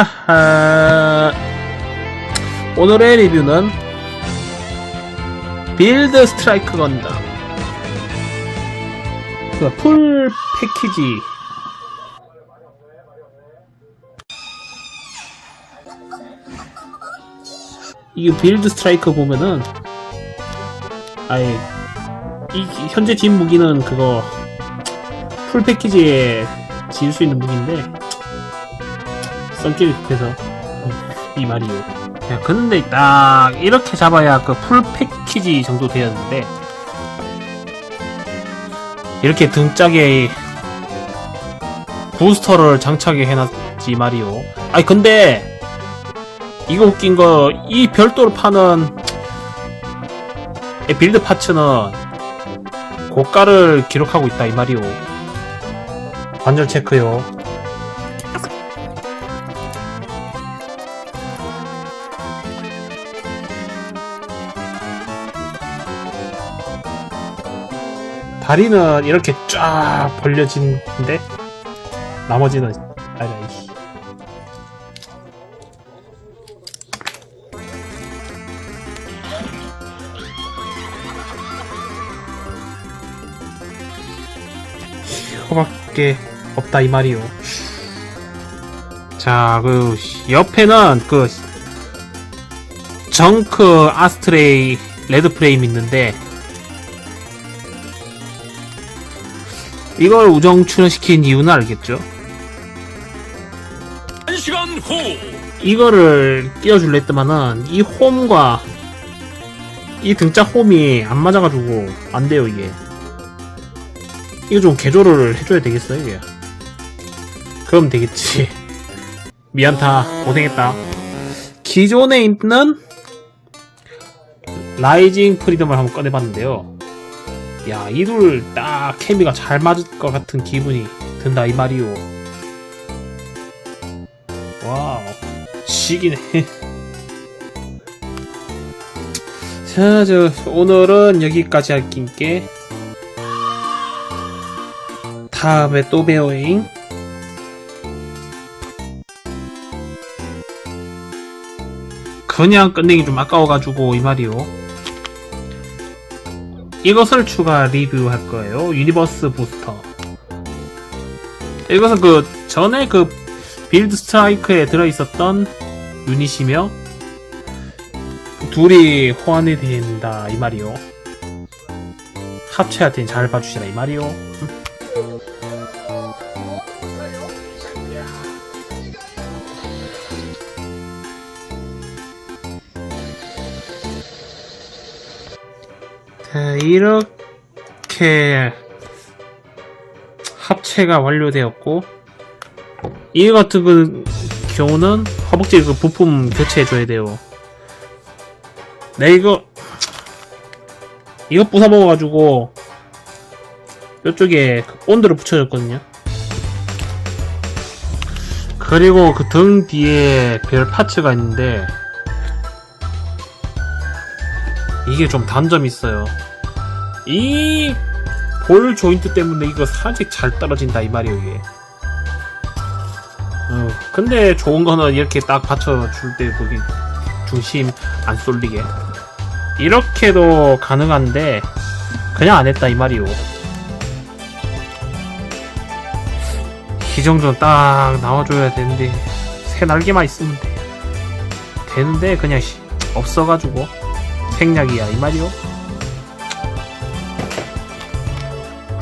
하하. 오늘의 리뷰는 빌드 스트라이크 건담. 그 풀 패키지. 이 빌드 스트라이크 보면은 아예 이 현재 진 무기는 그거 풀 패키지에 지을 수 있는 무기인데 성격이 급해서 이 말이요. 야, 근데 딱 이렇게 잡아야 그 풀 패키지 정도 되었는데 이렇게 등짝에 부스터를 장착해 해놨지 말이요. 아니 근데 이거 웃긴 거 이 별도로 파는 이 빌드 파츠는 고가를 기록하고 있다 이 말이요. 관절 체크요. 다리는 이렇게 쫙 벌려진데 나머지는 아니 아니 이거밖에 없다 이 말이요. 자, 그 옆에는 그 정크 아스트레이 레드 프레임 있는데 이걸 우정 출연시킨 이유는 알겠죠? 한 시간 후. 이거를 끼워줄래 했더만은 이 홈과 이 등짝 홈이 안 맞아가지고 안 돼요 이게. 이거 좀 개조를 해줘야 되겠어 이게. 그럼 되겠지. 미안타 고생했다. 기존에 있는 라이징 프리덤을 한번 꺼내봤는데요. 야이 둘딱 케미가 잘 맞을 것 같은 기분이 든다 이 말이오. 와우. 시기네. 자, 저 오늘은 여기까지 할긴게 다음에 또 배워잉. 그냥 끝내기 좀 아까워가지고 이 말이요 이것을 추가 리뷰할 거예요. 유니버스 부스터. 이것은 그 전에 그 빌드 스트라이크에 들어있었던 유닛이며 둘이 호환이 된다 이 말이요. 합체할 테니 잘 봐주시라 이 말이요 자 이렇게 합체가 완료되었고 이 같은 그 경우는 허벅지 그 부품 교체해줘야 돼요. 내 이거 이거 부숴 먹어가지고 이쪽에 그 본드를 붙여줬거든요. 그리고 그 등 뒤에 별 파츠가 있는데 이게 좀 단점이 있어요. 이 볼 조인트 때문에 이거 살짝 잘 떨어진다 이 말이에요 이게. 어, 근데 좋은 거는 이렇게 딱 받쳐줄 때 거기 중심 안 쏠리게 이렇게도 가능한데 그냥 안 했다 이 말이오 이 정도는 딱 나와줘야 되는데 새 날개만 있으면 돼 되는데 그냥 씨, 없어가지고 생략이야 이 말이오.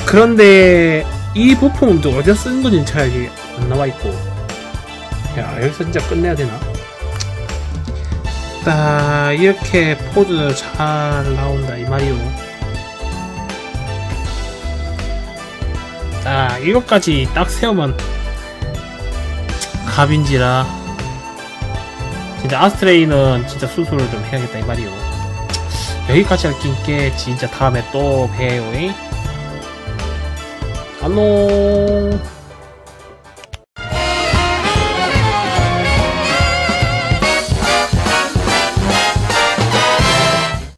그런데 이 부품은 또 어디서 쓰는 건지 잘안 나와 있고. 야 여기서 진짜 끝내야 되나? 딱 이렇게 포즈 잘 나온다 이 말이오. 딱 이것까지 딱 세우면 갑인지라. 진짜 아스트레이는 진짜 수술을 좀 해야겠다 이 말이오 여기까지 할 낀게 진짜 다음에 또 봬요 잉? 안녕